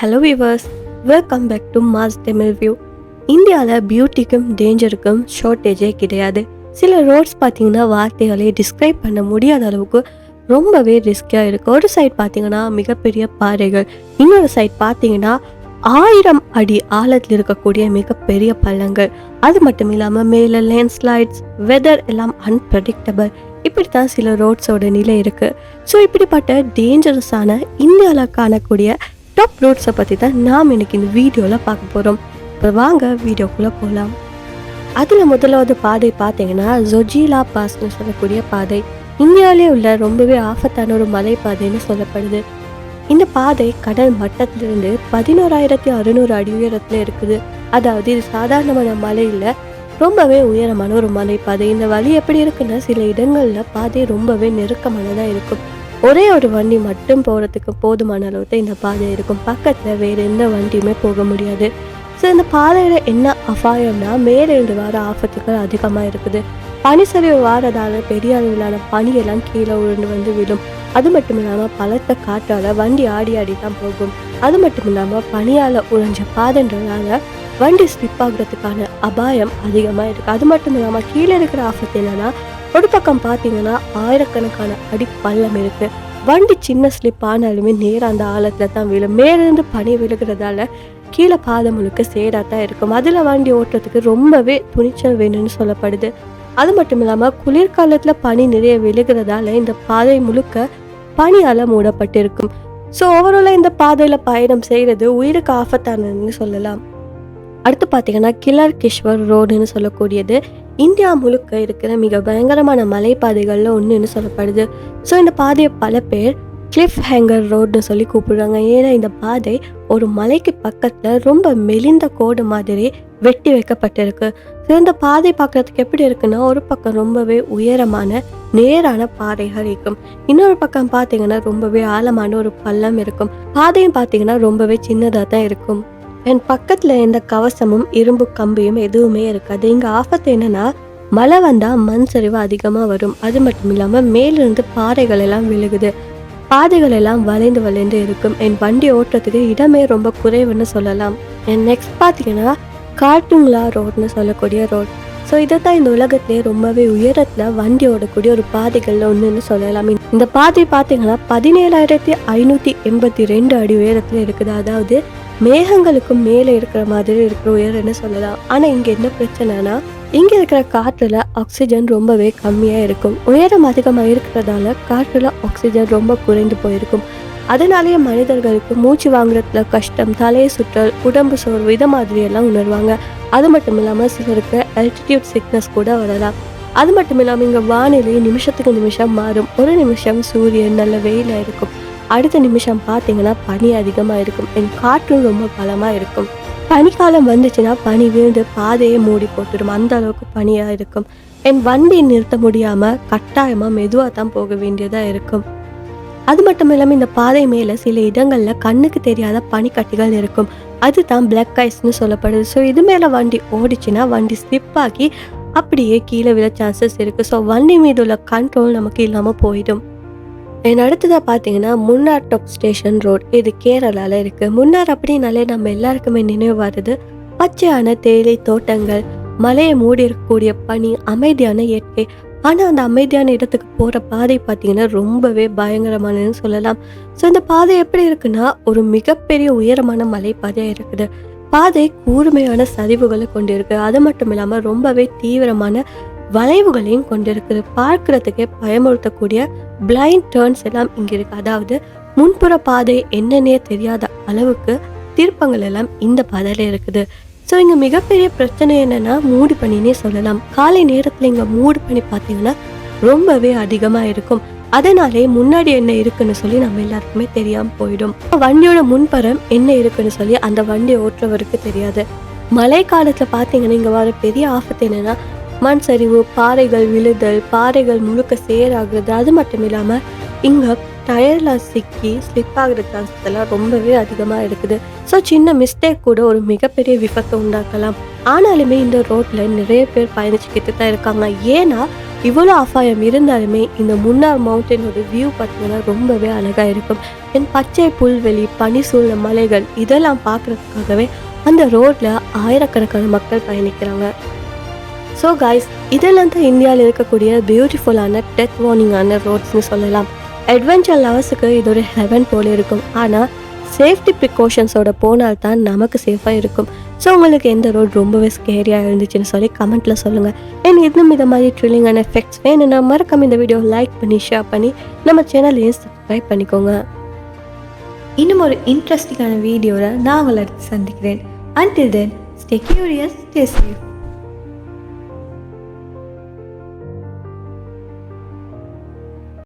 Hello viewers welcome back to mass Tamil view இந்தியாவில் பியூட்டிக்கும் டேஞ்சருக்கும் ஷார்ட்டேஜே கிடையாது. சில ரோட்ஸ் பார்த்தீங்கன்னா வார்த்தைகளே டிஸ்கிரைப் பண்ண முடியாத அளவுக்கு ரொம்பவே ரிஸ்கியாக இருக்குது ஒரு சைட் பார்த்தீங்கன்னா மிகப்பெரிய பாறைகள். இன்னொரு சைட் பார்த்தீங்கன்னா ஆயிரம் அடி ஆழத்தில் இருக்கக்கூடிய மிகப்பெரிய பள்ளங்கள். அது மட்டும் இல்லாமல் மேலே லேண்ட்ஸ்லைட்ஸ் வெதர் எல்லாம் அன்பிரடிக்டபிள் இப்படி தான் சில ரோட்ஸோட நிலை இருக்குது ஸோ இப்படிப்பட்ட டேஞ்சரஸான இந்தியாவில் காணக்கூடிய டாப் நோட்ஸை பற்றி தான் நாம் இன்னைக்கு இந்த வீடியோவில் பார்க்க போகிறோம் இப்போ வாங்க வீடியோக்குள்ளே போகலாம் அதில் முதலாவது பாதை பார்த்தீங்கன்னா ஜொஜிலா பாஸ்னு சொல்லக்கூடிய பாதை. இந்தியாவிலே உள்ள ரொம்பவே ஆபத்தான ஒரு மலைப்பாதைன்னு சொல்லப்படுது. இந்த பாதை கடல் மட்டத்திலிருந்து பதினோராயிரத்தி அறுநூறு அடி உயரத்தில் இருக்குது. அதாவது இது சாதாரணமான மலையில் ரொம்பவே உயரமான ஒரு மலைப்பாதை. இந்த வழி எப்படி இருக்குன்னா சில இடங்களில் பாதை ரொம்பவே நெருக்கமானதாக இருக்கும். ஒரே ஒரு வண்டி மட்டும் போகிறதுக்கு போதுமான அளவுக்கு இந்த பாதை இருக்கும். பக்கத்தில் வேறு எந்த வண்டியுமே போக முடியாது. ஸோ இந்த பாதையில் என்ன அபாயம்னா மேலிருந்து வர ஆபத்துகள் அதிகமாக இருக்குது. பனிச்சரிவு வாரதால் பெரிய அளவிலான பனியெல்லாம் கீழே உருண்டு வந்து விழும். அது மட்டும் இல்லாமல் பலத்த காற்றால் வண்டி ஆடி ஆடி தான் போகும். அது மட்டும் இல்லாமல் பனியால் உறைஞ்ச பாதைன்றதால வண்டி ஸ்லிப் ஆகுறதுக்கான அபாயம் அதிகமாக இருக்குது அது மட்டும் இல்லாமல் கீழே இருக்கிற ஆபத்து என்னென்னா ஒரு பக்கம் பார்த்தீங்கன்னா ஆயிரக்கணக்கான அடி பள்ளம் இருக்கு. வண்டி சின்ன ஸ்லிப் ஆனாலுமே நேராக அந்த ஆழத்தில் தான் விழும். மேலிருந்து பனி விழுகிறதால கீழே பாதை முழுக்க சேராக தான் இருக்கும். அதில் வண்டி ஓட்டுறதுக்கு ரொம்பவே துணிச்சல் வேணும்னு சொல்லப்படுது. அது மட்டும் இல்லாமல் குளிர்காலத்தில் பனி நிறைய விழுகிறதால இந்த பாதை முழுக்க பனியால் மூடப்பட்டிருக்கும். ஸோ ஓவராலாக இந்த பாதையில் பயணம் செய்கிறது உயிருக்கு ஆபத்தானதுன்னு சொல்லலாம். அடுத்து பார்த்தீங்கன்னா கிலர் கிஷ்வர் ரோடுன்னு சொல்லக்கூடியது. இந்தியா முழுக்க இருக்கிற மிக பயங்கரமான மலைப்பாதைகளில் ஒன்றுன்னு சொல்லப்படுது. ஸோ இந்த பாதையை பல பேர் கிளிஃப் ஹேங்கர் ரோடுன்னு சொல்லி கூப்பிடுறாங்க. ஏன்னா இந்த பாதை ஒரு மலைக்கு பக்கத்தில் ரொம்ப மெலிந்த கோடு மாதிரி வெட்டி வைக்கப்பட்டிருக்கு. ஸோ இந்த பாதை பார்க்குறதுக்கு எப்படி இருக்குன்னா ஒரு பக்கம் ரொம்பவே உயரமான நேரான பாதைகள் இருக்கும். இன்னொரு பக்கம் பார்த்தீங்கன்னா ரொம்பவே ஆழமான ஒரு பள்ளம் இருக்கும். பாதையும் பார்த்தீங்கன்னா ரொம்பவே சின்னதாக தான் இருக்கும். என் பக்கத்தில் எந்த கவசமும் இரும்பு கம்பியும் எதுவுமே இருக்காது. இங்கே ஆபத்து என்னன்னா மழை வந்தால் மண் சரிவு அதிகமாக வரும். அது மட்டும் இல்லாமல் மேலிருந்து பாறைகள் எல்லாம் விழுகுது. பாதைகள் எல்லாம் வளைந்து வளைந்து இருக்கும். என் வண்டி ஓட்டுறதுக்கு இடமே ரொம்ப குறைவுன்னு சொல்லலாம். என் நெக்ஸ்ட் பார்த்தீங்கன்னா காட்டுங்களா ரோட்னு சொல்லக்கூடிய ரோட் ஸோ இதை தான் இந்த உலகத்திலே ரொம்பவே உயரத்தில் வண்டி ஓடக்கூடிய ஒரு பாதைகளில் ஒன்றுன்னு சொல்லலாம். இந்த பாதை பார்த்தீங்கன்னா பதினேழாயிரத்தி ஐநூற்றி எண்பத்தி ரெண்டு அடி உயரத்தில் இருக்குது. அதாவது மேகங்களுக்கும் மேலே இருக்கிற மாதிரி இருக்கிற உயர்ன்னு சொல்லலாம் ஆனால் இங்கே என்ன பிரச்சனைனா இங்கே இருக்கிற காற்றுல ஆக்சிஜன் ரொம்பவே கம்மியாக இருக்கும். உயரம் அதிகமாக இருக்கிறதால காற்றுல ஆக்சிஜன் ரொம்ப குறைந்து போயிருக்கும். அதனாலேயே மனிதர்களுக்கு மூச்சு வாங்குறதுல கஷ்டம் தலையை சுற்றல் உடம்பு சோர்வு இதை மாதிரி எல்லாம் உணர்வாங்க. அது மட்டும் இல்லாமல் சிலருக்கு அல்டிடியூட் சிக்னஸ் கூட வரலாம். அது மட்டும் இல்லாமல் இங்கே வானிலை நிமிஷத்துக்கு நிமிஷம் மாறும். ஒரு நிமிஷம் சூரியன் நல்ல வெயிலாக இருக்கும். அடுத்த நிமிஷம் பார்த்தீங்கன்னா பனி அதிகமாக இருக்கும். என் காற்றும் ரொம்ப பலமாக இருக்கும். பனிக்காலம் வந்துச்சுன்னா பனி விழுந்து பாதையை மூடி போட்டுடும் அந்த அளவுக்கு பனியாக இருக்கும். என் வண்டியை நிறுத்த முடியாமல் கட்டாயமாக மெதுவாக தான் போக வேண்டியதாக இருக்கும். அது மட்டும் இல்லாமல் இந்த பாதை மேலே சில இடங்களில் கண்ணுக்கு தெரியாத பனிக்கட்டிகள் இருக்கும். அதுதான் பிளாக் ஐஸ்னு சொல்லப்படுது. ஸோ இது மேலே வண்டி ஓடிச்சுன்னா வண்டி ஸ்லிப் ஆகி அப்படியே கீழே விழ சான்சஸ் இருக்குது ஸோ வண்டி மீது உள்ள கண்ட்ரோல் நமக்கு இல்லாமல் போயிடும். என் அடுத்ததாக பார்த்தீங்கன்னா முன்னார் டாப் ஸ்டேஷன் ரோட் இது கேரளாவில் இருக்குது முன்னார் அப்படின்னாலே நம்ம எல்லாருக்குமே நினைவு வருது. பச்சையான தேயிலை தோட்டங்கள் மலையை மூடி இருக்கக்கூடிய பனி அமைதியான இயற்கை. ஆனால் அந்த அமைதியான இடத்துக்கு போகிற பாதை பார்த்தீங்கன்னா ரொம்பவே பயங்கரமானதுன்னு சொல்லலாம். ஸோ இந்த பாதை எப்படி இருக்குன்னா ஒரு மிகப்பெரிய உயரமான மலைப்பாதையாக இருக்குது. பாதை கூர்மையான சரிவுகளை கொண்டிருக்கு. அது மட்டும் இல்லாமல் ரொம்பவே தீவிரமான வளைவுகளையும் கொண்டிருக்குது. பார்க்கறதுக்கே பயமுறுத்தக்கூடிய பிளைண்ட் டேர்ன்ஸ் எல்லாம் இங்கே இருக்கு. அதாவது முன்புற பாதை என்னன்னே தெரியாத அளவுக்கு திருப்பங்கள் எல்லாம் இந்த பாதையில இருக்குது. ஸோ இங்கே மிகப்பெரிய பிரச்சனை என்னன்னா மூடு பனினே சொல்லலாம். காலை நேரத்தில் இங்கே மூடு பனி பார்த்தீங்கன்னா ரொம்பவே அதிகமாக இருக்கும். அதனாலே முன்னாடி என்ன இருக்குன்னு சொல்லி நம்ம எல்லாருக்குமே தெரியாமல் போயிடும். வண்டியோட முன்புறம் என்ன இருக்குன்னு சொல்லி அந்த வண்டியை ஓட்டுறவருக்கு தெரியாது. மழை காலத்தில் பார்த்தீங்கன்னா இங்கே வர பெரிய ஆபத்து என்னன்னா மண் சரிவு பாறைகள் விழுதல் பாறைகள் முழுக்க சேராகிறது அது மட்டும் இல்லாமல் இங்கே டயரில் சிக்கி ஸ்லிப் ஆகிற சான்சஸ் எல்லாம் ரொம்பவே அதிகமாக இருக்குது. ஸோ சின்ன மிஸ்டேக் கூட ஒரு மிகப்பெரிய விபத்தை உண்டாக்கலாம். ஆனாலுமே இந்த ரோட்டில் நிறைய பேர் பயணிச்சுக்கிட்டு தான் இருக்காங்க. ஏன்னா இவ்வளோ அபாயம் இருந்தாலுமே இந்த முன்னார் மவுண்டனோட வியூ பார்த்தீங்கன்னா ரொம்பவே அழகாக இருக்கும். என் பச்சை புல்வெளி பனி சூழ்ந்த மலைகள் இதெல்லாம் பார்க்குறதுக்காகவே அந்த ரோட்டில் ஆயிரக்கணக்கான மக்கள் பயணிக்கிறாங்க. ஸோ காய்ஸ் இதெல்லாம் தான் இந்தியாவில் இருக்கக்கூடிய பியூட்டிஃபுல்லான டெத் வார்னிங்கான ரோட்ஸ்னு சொல்லலாம். அட்வென்ச்சர் லவர்ஸுக்கு இது ஒரு ஹெவன் போல இருக்கும். ஆனால் சேஃப்டி ப்ரிகாஷன்ஸோட போனால்தான் நமக்கு சேஃபாக இருக்கும். ஸோ உங்களுக்கு எந்த ரோட் ரொம்பவே ஸ்கேரியாக இருந்துச்சுன்னு சொல்லி கமெண்ட்டில் சொல்லுங்கள் அண்ட் இன்னும் இந்த மாதிரி ட்ரில்லிங்கான எஃபெக்ட்ஸ் வேணும்னா மறக்காம இந்த வீடியோ லைக் பண்ணி ஷேர் பண்ணி நம்ம சேனலையும் சப்ஸ்கிரைப் பண்ணிக்கோங்க. இன்னும் ஒரு இன்ட்ரெஸ்டிங்கான வீடியோவில் நான் உங்களை அடுத்து சந்திக்கிறேன். Until then stay curious stay safe